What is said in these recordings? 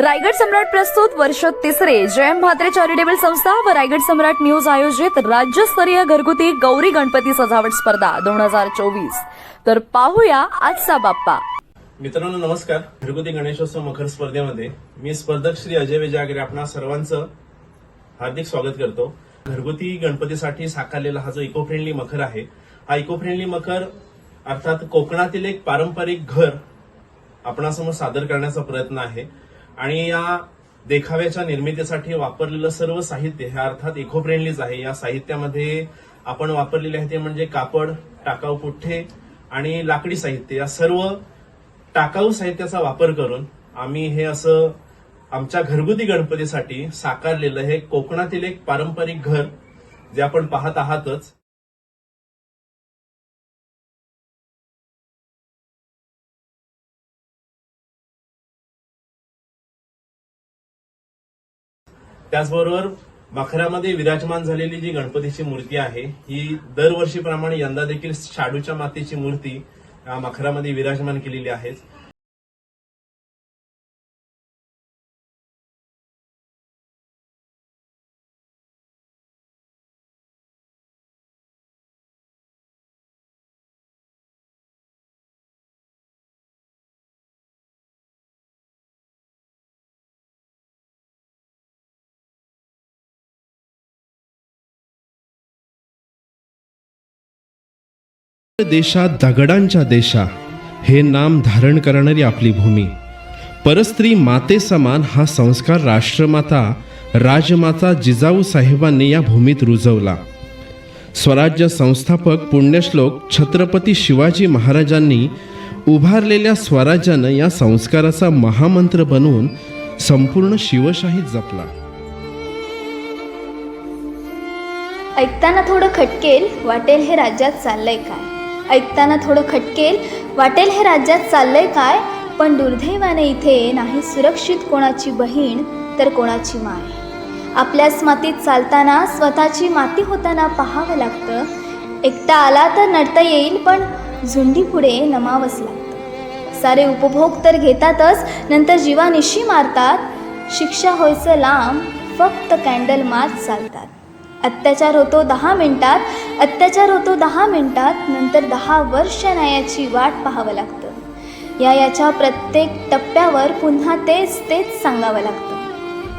रायगड सम्राट प्रस्तुत वर्ष तिसरे. जयम म्हात्रे चॅरिटेबल संस्था व रायगड सम्राट न्यूज आयोजित राज्यस्तरीय घरगुती गौरी गणपती सजावट स्पर्धा दोन हजार चोवीस. तर पाहूया आजचा बाप्पा. मित्रांनो नमस्कार. घरगुती गणेशोत्सव मखर स्पर्धेमध्ये मी स्पर्धक श्री अजय विजागरे आपणा सर्वांचं हार्दिक स्वागत करतो. घरगुती गणपतीसाठी साकारलेला हा जो इको फ्रेंडली मखर आहे हा इको फ्रेंडली मखर अर्थात कोकणातील एक पारंपरिक घर आपणासमोर सादर करण्याचा प्रयत्न आहे. आणि या देखाव्याच्या निर्मितीसाठी वापरलेलं सर्व साहित्य हे अर्थात इको फ्रेंडलीच आहे. या साहित्यामध्ये आपण वापरलेले आहे ते म्हणजे कापड टाकाऊ पुठ्ठे आणि लाकडी साहित्य. या सर्व टाकाऊ साहित्याचा वापर करून आम्ही हे असं आमच्या घरगुती गणपतीसाठी साकारलेलं हे कोकणातील एक पारंपरिक घर जे आपण पाहत आहातच. त्याचबरोबर मखरामध्ये विराजमान झालेली जी गणपतीची मूर्ती आहे ही दरवर्षीप्रमाणे यंदा देखील शाडूच्या मातीची मूर्ती मखरामध्ये विराजमान केलेली आहे. देशा दगडांच्या देशा हे नाम धारण करणारी आपली भूमी. परस्त्री माते समान हा संस्कार राष्ट्रमाता राजमाता जिजाऊ साहेबांनी या भूमीत रुजवला. स्वराज्य संस्थापक पुण्यश्लोक छत्रपती शिवाजी महाराजांनी उभारलेल्या स्वराज्यानं या संस्काराचा महामंत्र बनवून संपूर्ण शिवशाही जपला. ऐकताना थोडं खटकेल वाटेल हे राज्यात चाललंय काय? ऐकताना थोडं खटकेल. वाटेल हे राज्यात चाललंय काय? पण दुर्दैवाने इथे नाही सुरक्षित कोणाची बहीण तर कोणाची माय. आपल्याच मातीत चालताना स्वतःची माती होताना पाहावं लागतं. एकटा आला तर नडता येईल पण झुंडीपुढे नमावंच लागतं. सारे उपभोग तर घेतातच नंतर जीवानिशी मारतात. शिक्षा होयचं लांब फक्त कॅन्डल मात चालतात. अत्याचार होतो दहा मिनटात अत्याचार होतो दहा मिनटात नंतर दहा वर्ष न्यायाची वाट पाहावं लागतं. या याच्या प्रत्येक टप्प्यावर पुन्हा तेच तेच सांगावं लागतं.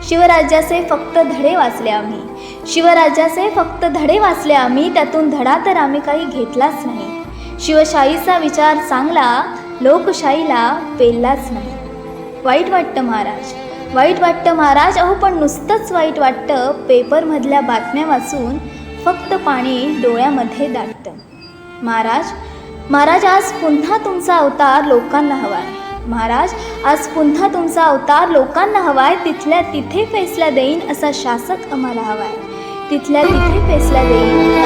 शिवराज्याचे फक्त धडे वाचले आम्ही. शिवराज्याचे फक्त धडे वाचले आम्ही त्यातून धडा तर आम्ही काही घेतलाच नाही. शिवशाहीचा विचार चांगला लोकशाहीला पेललाच नाही. वाईट वाटतं महाराज. वाईट वाटतं महाराज. अहो पण नुसतंच वाईट वाटतं. पेपरमधल्या बातम्या वाचून फक्त पाणी डोळ्यामध्ये दाटतं. महाराज महाराज आज पुन्हा तुमचा अवतार लोकांना हवाय. महाराज आज पुन्हा तुमचा अवतार लोकांना हवाय. तिथल्या तिथे फैसला देईन असा शासक आम्हाला हवाय. तिथल्या तिथे फैसला देईन